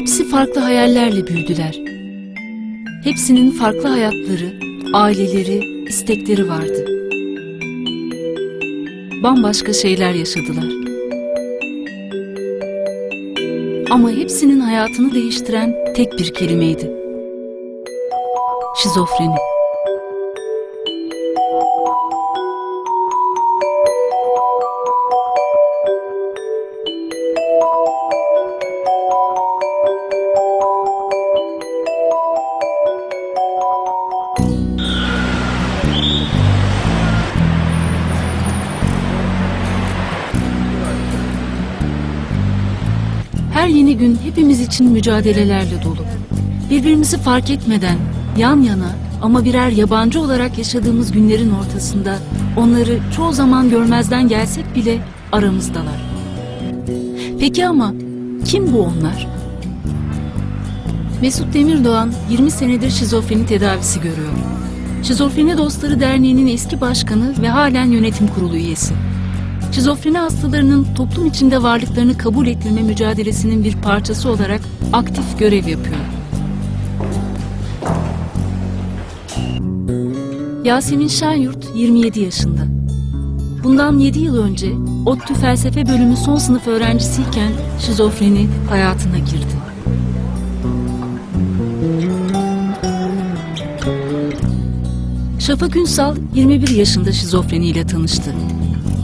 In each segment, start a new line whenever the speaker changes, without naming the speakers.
Hepsi farklı hayallerle büyüdüler. Hepsinin farklı hayatları, aileleri, istekleri vardı. Bambaşka şeyler yaşadılar. Ama hepsinin hayatını değiştiren tek bir kelimeydi. Şizofreni. Gün hepimiz için mücadelelerle dolu. Birbirimizi fark etmeden, yan yana ama birer yabancı olarak yaşadığımız günlerin ortasında onları çoğu zaman görmezden gelsek bile aramızdalar. Peki ama kim bu onlar? Mesut Demirdoğan 20 senedir şizofreni tedavisi görüyor. Şizofreni Dostları Derneği'nin eski başkanı ve halen yönetim kurulu üyesi. Şizofreni hastalarının toplum içinde varlıklarını kabul ettirme mücadelesinin bir parçası olarak aktif görev yapıyor. Yasemin Şenyurt 27 yaşında. Bundan 7 yıl önce ODTÜ Felsefe Bölümü son sınıf öğrencisiyken şizofreni hayatına girdi. Şafak Ünsal 21 yaşında şizofreniyle tanıştı.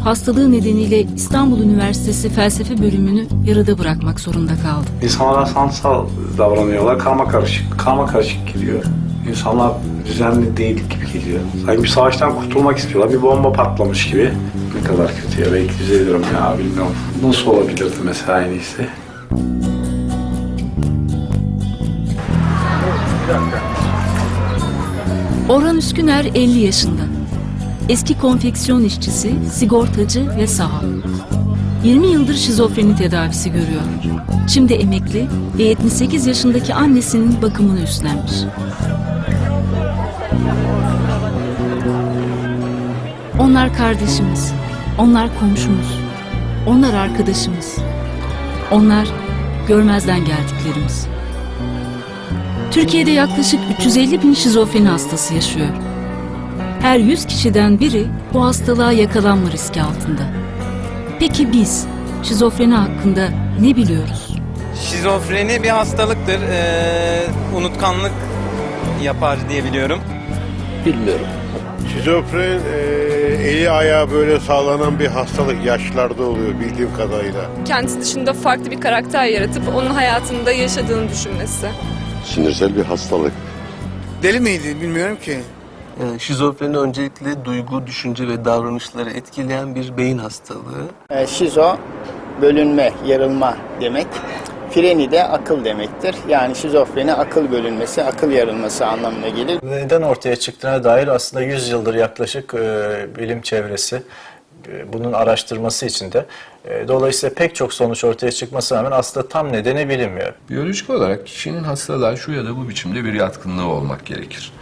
Hastalığı nedeniyle İstanbul Üniversitesi Felsefe Bölümünü yarıda bırakmak zorunda kaldı.
İnsanlar sanatsal davranıyorlar. Karma karışık, karma karışık geliyor. İnsanlar düzenli değil gibi geliyor. Sanki bir savaştan kurtulmak istiyorlar. Bir bomba patlamış gibi. Ne kadar kötü ya. Belki üzülüyorum ya bilmiyorum. Nasıl olabilirdi mesela en iyisi?
Orhan Üsküner 50 yaşında. Eski konfeksiyon işçisi, sigortacı ve saha. 20 yıldır şizofreni tedavisi görüyor. Şimdi emekli ve 78 yaşındaki annesinin bakımını üstlenmiş. Onlar kardeşimiz, onlar komşumuz, onlar arkadaşımız, onlar görmezden geldiklerimiz. Türkiye'de yaklaşık 350 bin şizofreni hastası yaşıyor. Her 100 kişiden biri bu hastalığa yakalanma riski altında. Peki biz şizofreni hakkında ne biliyoruz?
Şizofreni bir hastalıktır. Ee, unutkanlık yapar diye biliyorum.
Bilmiyorum.
Şizofren e, eli ayağı böyle sağlanan bir hastalık yaşlarda oluyor bildiğim kadarıyla.
kendisi dışında farklı bir karakter yaratıp onun hayatında yaşadığını düşünmesi.
Sinirsel bir hastalık.
Deli miydi bilmiyorum ki.
Yani şizofreni öncelikle duygu, düşünce ve davranışları etkileyen bir beyin hastalığı.
E, şizo bölünme, yarılma demek. Freni de akıl demektir. Yani şizofreni akıl bölünmesi, akıl yarılması anlamına gelir.
Neden ortaya çıktığına dair aslında 100 yıldır yaklaşık e, bilim çevresi e, bunun araştırması içinde. E, dolayısıyla pek çok sonuç ortaya çıkmasına rağmen aslında tam nedeni bilinmiyor.
Biyolojik olarak kişinin hastalığa şu ya da bu biçimde bir yatkınlığı olmak gerekir.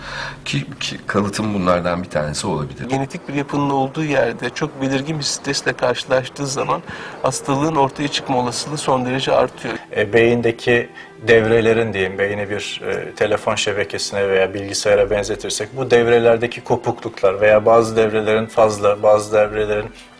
Ki, ki kalıtım bunlardan bir tanesi olabilir.
Genetik bir yapının olduğu yerde çok belirgin bir stresle karşılaştığı zaman hastalığın ortaya çıkma olasılığı son derece artıyor.
E, beyindeki devrelerin diyeyim, beyni bir e, telefon şebekesine veya bilgisayara benzetirsek bu devrelerdeki kopukluklar veya bazı devrelerin fazla, bazı devrelerin e,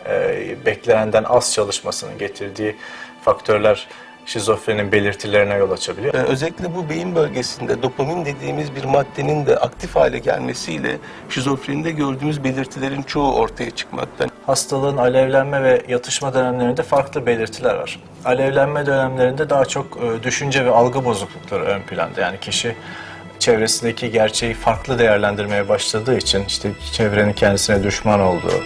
beklenenden az çalışmasının getirdiği faktörler şizofrenin belirtilerine yol açabiliyor.
Ee, özellikle bu beyin bölgesinde dopamin dediğimiz bir maddenin de aktif hale gelmesiyle şizofrenide gördüğümüz belirtilerin çoğu ortaya çıkmakta.
Hastalığın alevlenme ve yatışma dönemlerinde farklı belirtiler var. Alevlenme dönemlerinde daha çok e, düşünce ve algı bozuklukları ön planda. Yani kişi çevresindeki gerçeği farklı değerlendirmeye başladığı için işte çevrenin kendisine düşman olduğu,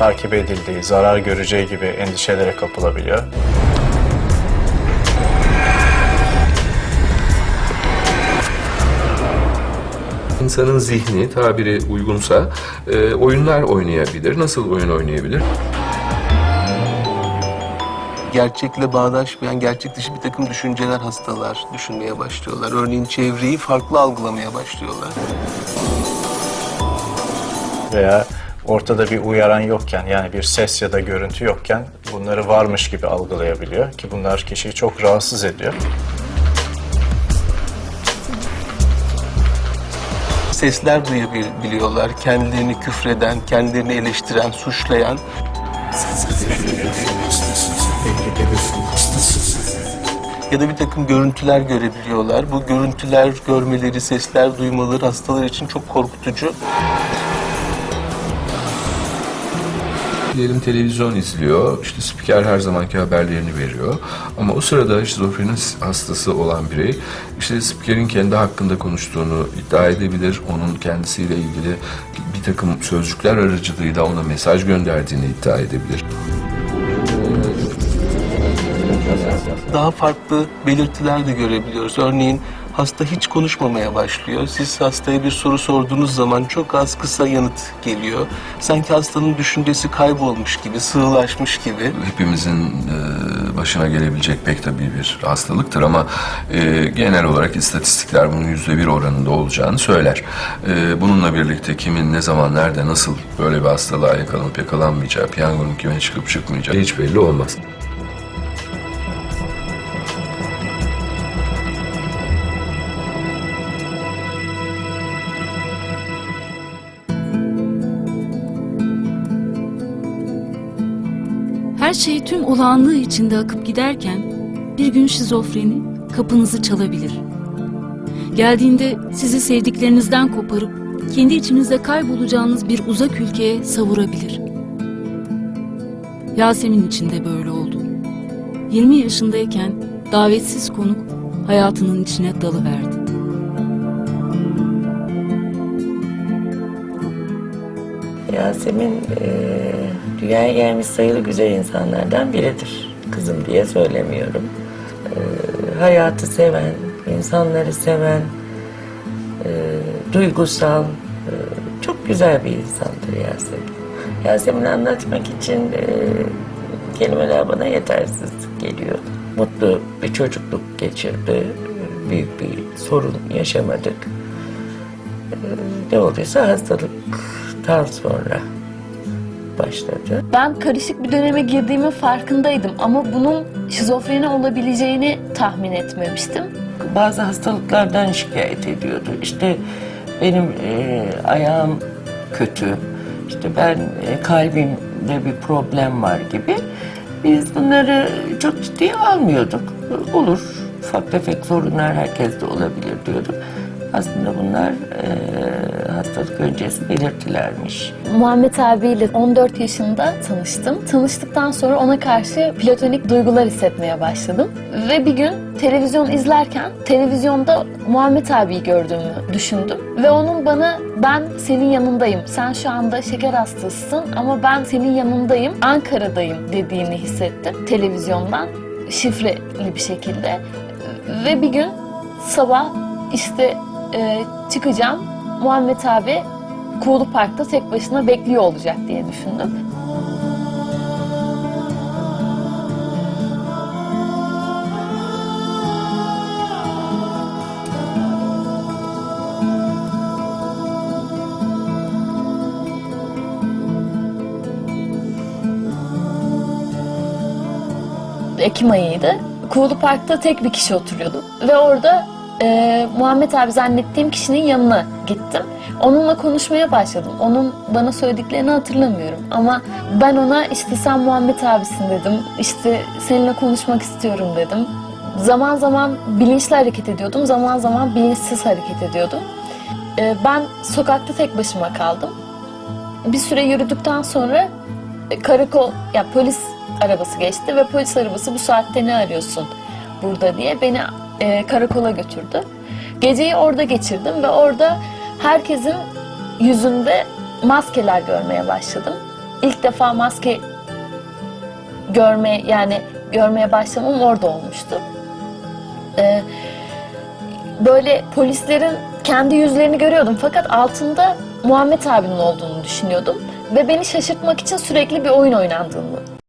takip edildiği, zarar göreceği gibi endişelere kapılabiliyor.
İnsanın zihni tabiri uygunsa e, oyunlar oynayabilir. Nasıl oyun oynayabilir?
Gerçekle bağdaşmayan, gerçek dışı bir takım düşünceler hastalar düşünmeye başlıyorlar. Örneğin çevreyi farklı algılamaya başlıyorlar.
Veya ortada bir uyaran yokken yani bir ses ya da görüntü yokken bunları varmış gibi algılayabiliyor ki bunlar kişiyi çok rahatsız ediyor.
Sesler duyabiliyorlar. Kendilerini küfreden, kendilerini eleştiren, suçlayan. Ya da bir takım görüntüler görebiliyorlar. Bu görüntüler görmeleri, sesler duymaları hastalar için çok korkutucu.
Diyelim televizyon izliyor, işte spiker her zamanki haberlerini veriyor. Ama o sırada şizofreni hastası olan birey, işte spikerin kendi hakkında konuştuğunu iddia edebilir. Onun kendisiyle ilgili bir takım sözcükler aracılığıyla ona mesaj gönderdiğini iddia edebilir.
Daha farklı belirtiler de görebiliyoruz. Örneğin hasta hiç konuşmamaya başlıyor. Siz hastaya bir soru sorduğunuz zaman çok az kısa yanıt geliyor. Sanki hastanın düşüncesi kaybolmuş gibi, sığlaşmış gibi.
Hepimizin e, başına gelebilecek pek tabii bir hastalıktır ama e, genel olarak istatistikler bunun yüzde bir oranında olacağını söyler. E, bununla birlikte kimin ne zaman nerede nasıl böyle bir hastalığa yakalanıp yakalanmayacağı, piyangonun kime çıkıp çıkmayacağı hiç belli olmaz.
Her şey tüm olağanlığı içinde akıp giderken bir gün şizofreni kapınızı çalabilir. Geldiğinde sizi sevdiklerinizden koparıp kendi içinizde kaybolacağınız bir uzak ülkeye savurabilir. Yasemin için de böyle oldu. 20 yaşındayken davetsiz konuk hayatının içine dalıverdi.
Yasemin eee dünyaya gelmiş sayılı güzel insanlardan biridir. Kızım diye söylemiyorum. Eee, hayatı seven, insanları seven, eee, duygusal, eee, çok güzel bir insandır Yasemin. Yasemin'i anlatmak için eee, kelimeler bana yetersiz geliyor. Mutlu bir çocukluk geçirdi. Büyük bir sorun yaşamadık. Eee, ne olduysa hastalıktan sonra başladı.
Ben karışık bir döneme girdiğimin farkındaydım ama bunun şizofreni olabileceğini tahmin etmemiştim.
Bazı hastalıklardan şikayet ediyordu. İşte benim e, ayağım kötü, işte ben e, kalbimde bir problem var gibi. Biz bunları çok ciddiye almıyorduk. Olur, ufak tefek sorunlar herkeste olabilir diyorduk. Aslında bunlar e, öncesi belirtilermiş.
Muhammed abiyle 14 yaşında tanıştım. Tanıştıktan sonra ona karşı platonik duygular hissetmeye başladım. Ve bir gün televizyon izlerken televizyonda Muhammed abiyi gördüğümü düşündüm. Ve onun bana ben senin yanındayım, sen şu anda şeker hastasısın ama ben senin yanındayım, Ankara'dayım dediğini hissettim televizyondan şifreli bir şekilde. Ve bir gün sabah işte e, çıkacağım. Muhammed abi Kuğulu Park'ta tek başına bekliyor olacak diye düşündüm. Ekim ayıydı. Kuğulu Park'ta tek bir kişi oturuyordu. Ve orada e, Muhammed abi zannettiğim kişinin yanına gittim. Onunla konuşmaya başladım. Onun bana söylediklerini hatırlamıyorum. Ama ben ona işte sen Muhammed abisin dedim. İşte seninle konuşmak istiyorum dedim. Zaman zaman bilinçli hareket ediyordum. Zaman zaman bilinçsiz hareket ediyordum. E, ben sokakta tek başıma kaldım. Bir süre yürüdükten sonra e, karakol, ya polis arabası geçti ve polis arabası bu saatte ne arıyorsun burada diye beni e, karakola götürdü. Geceyi orada geçirdim ve orada herkesin yüzünde maskeler görmeye başladım. İlk defa maske görme yani görmeye başlamam orada olmuştu. E, böyle polislerin kendi yüzlerini görüyordum fakat altında Muhammed abinin olduğunu düşünüyordum ve beni şaşırtmak için sürekli bir oyun oynandığını